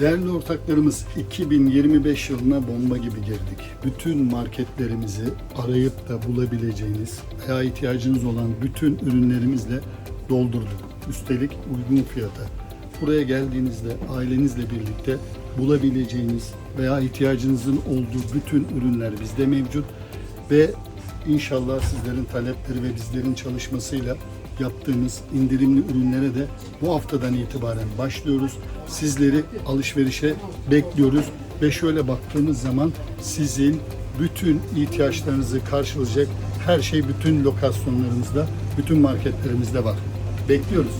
Değerli ortaklarımız 2025 yılına bomba gibi girdik. Bütün marketlerimizi arayıp da bulabileceğiniz veya ihtiyacınız olan bütün ürünlerimizle doldurduk. Üstelik uygun fiyata. Buraya geldiğinizde ailenizle birlikte bulabileceğiniz veya ihtiyacınızın olduğu bütün ürünler bizde mevcut ve inşallah sizlerin talepleri ve bizlerin çalışmasıyla yaptığımız indirimli ürünlere de bu haftadan itibaren başlıyoruz. Sizleri alışverişe bekliyoruz ve şöyle baktığımız zaman sizin bütün ihtiyaçlarınızı karşılayacak her şey bütün lokasyonlarımızda, bütün marketlerimizde var. Bekliyoruz.